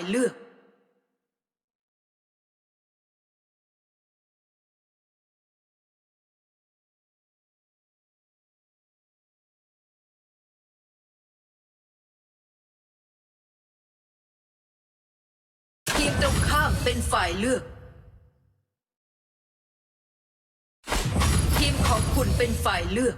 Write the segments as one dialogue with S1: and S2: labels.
S1: ายเลือก ทีมตรงข้ามเป็นฝ่ายเลือก ทีมของคุณเป็นฝ่ายเลือก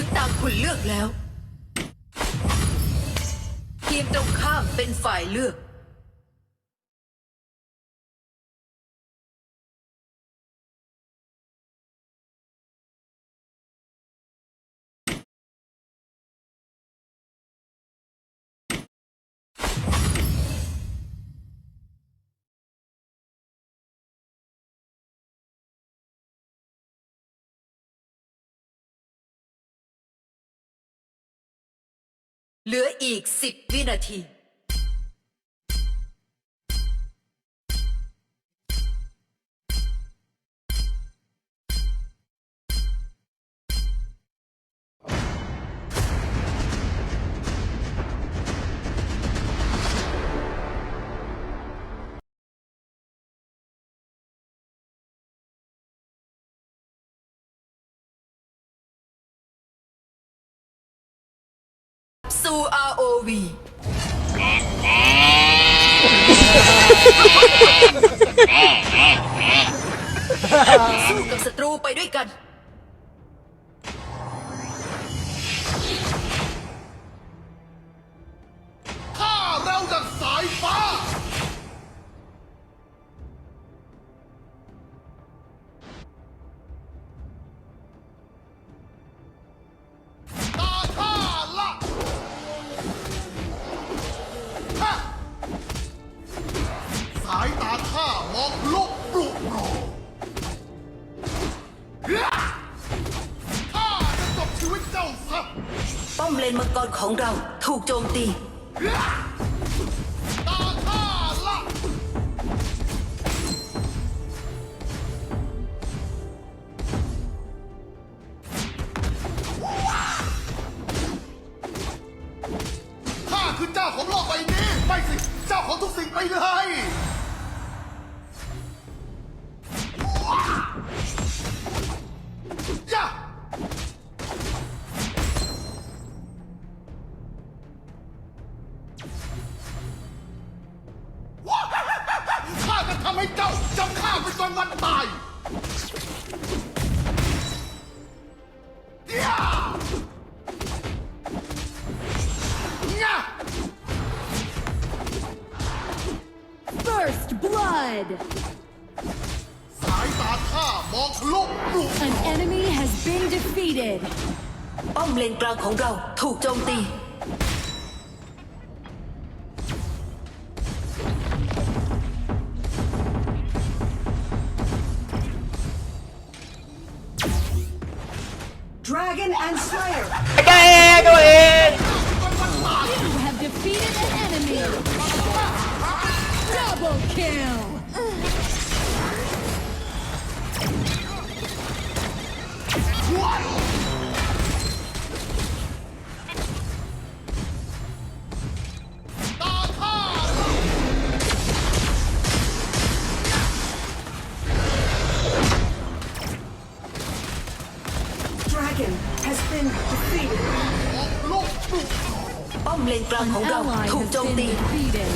S1: ถึงตามคุณเลือกแล้ว ทีมตรงข้ามเป็นฝ่ายเลือก เหลืออีกสิบวินาที สู่ ROV สู้กับศัตรูไปด้วยกัน
S2: ของเรา
S1: ถูกโจมตี
S3: An enemy has been defeated.
S1: ป้อมเลนกลางของเราถูกโจมตี
S4: been defeated.
S2: มองทะลุปลุก
S1: ป้อมเลนกลาง
S3: An
S1: ของเรา
S3: ally
S1: ถูก
S3: has
S1: โจม
S3: been
S1: ตี
S3: defeated.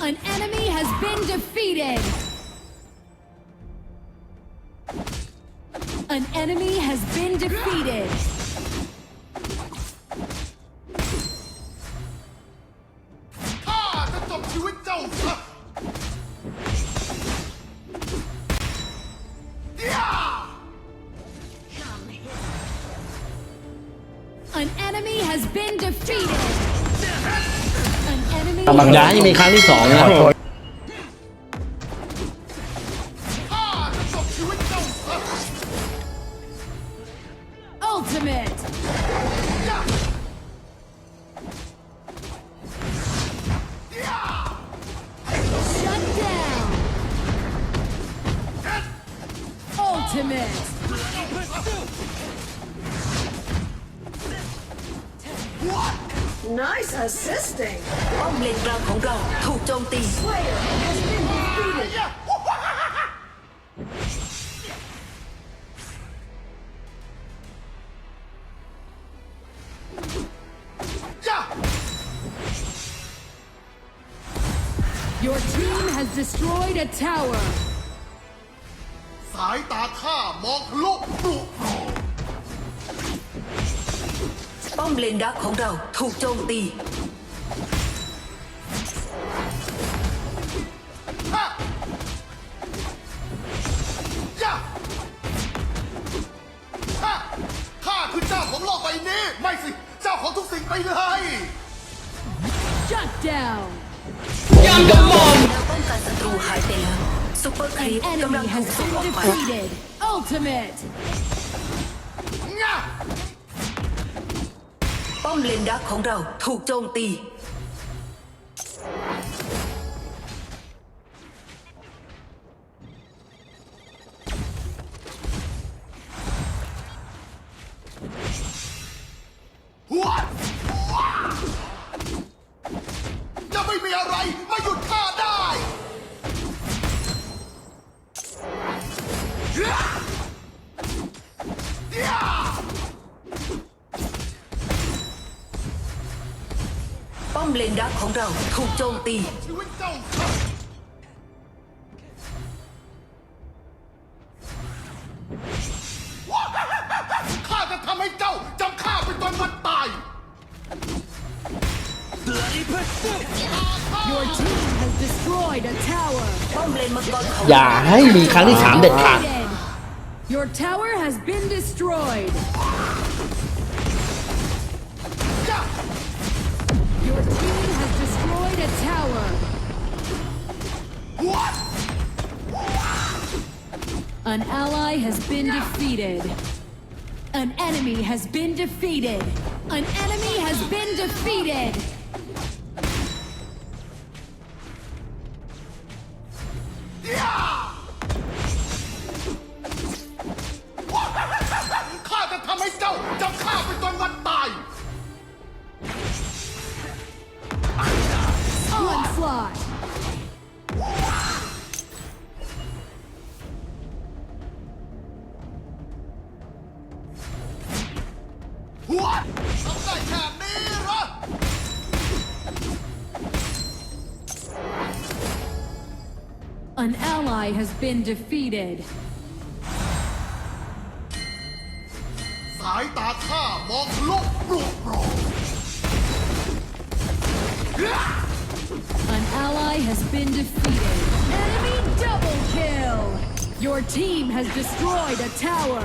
S3: An enemy has been defeated. An enemy has been defeated. has been defeated. An enemy
S5: บังดานี่มีครั้งที่สองนะ
S2: ultimate.
S3: Shut down. Ultimate.
S4: Nice assisting.
S1: ป้อมเลนกลางของเราถูกโจมตี
S4: Slayer has been defeated.
S2: ย่าย่า
S3: Your team has destroyed a tower.
S2: สายตาข้ามองทะลุป
S1: ป้อมเลนดักของเราถูกโจมตี
S2: ฮ่าย่าฮ่าข้าคือเจ้าของโลกใบนี้ ไม่สิ เจ้าของทุกสิ่งไปเลย
S3: Shut down.
S1: แล้วป้องกันศัตรูหายไปแล้วซุปเปอร์ครีป
S3: An
S1: กำลัง
S3: enemy
S1: ถูก
S3: has
S1: ส่ง
S3: been
S1: ออกไป
S3: defeated. Ultimate.
S2: ง่า
S1: ป้อมเลนดักของเราถูกโจมตี
S2: ม
S1: เลนดักของเราถูกโจมตี
S2: ชีวิตเจ้าข้าข้าจะทำให้เจ้าจำข้าเป็นตอนวันตาย
S3: Your team has destroyed a tower.
S1: ป้อมเลนมังกรของ
S5: อย่าให้มีครั้งที่สามเด็ดขาด
S3: Defeated. Your tower has been destroyed. Your team has destroyed a tower.
S2: What?
S3: An ally has been defeated. An enemy has been defeated. An enemy has been defeated. Yeah! has been defeated.
S2: สายตาข้ามองทะลุปลุกโปร่ง
S3: An ally has been defeated. Enemy double kill. Your team has destroyed a tower.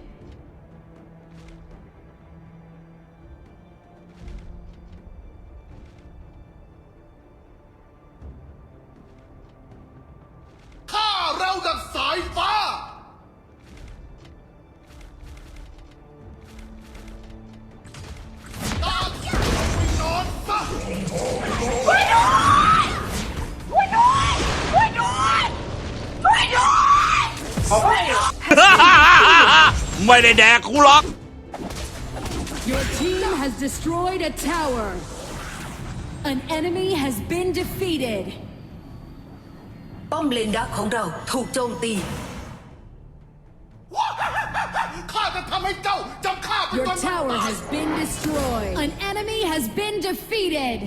S2: ไม่
S6: ได้แดกกูหรอก
S3: Your team has destroyed a tower. An enemy has been defeated.
S1: ป้อมเลนดักของเราถูกโจมตี
S2: ข้าจะทำให้เจ้าจำข้าเป็น
S3: Your
S2: ตอนวัน
S3: tower
S2: ตาย
S3: has been destroyed. An enemy has been defeated.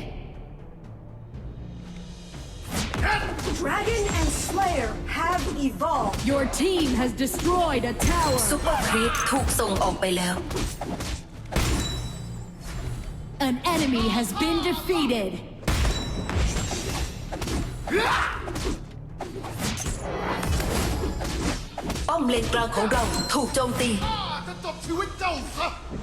S4: Dragon and Slayer have evolved.
S3: Your team has destroyed a tower.
S1: ซุปเปอร์ครีปถูกส่งออกไปแล้ว
S3: An enemy has been defeated.
S1: ป้อมเลนกลางของเราถูกโจมตี
S2: ข้าจะจบชีวิตเจ้าซะตาข้าละ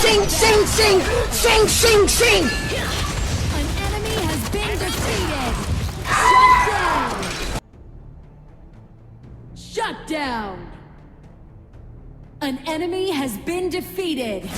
S1: Sing sing sing sing sing sing
S3: An enemy has been defeated. Shut down. Shut down. An enemy has been defeated.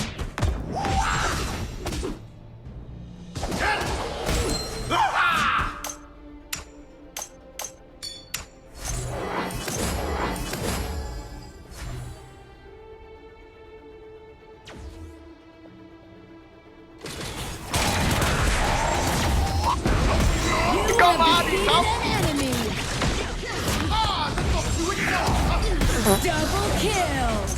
S3: Double kill.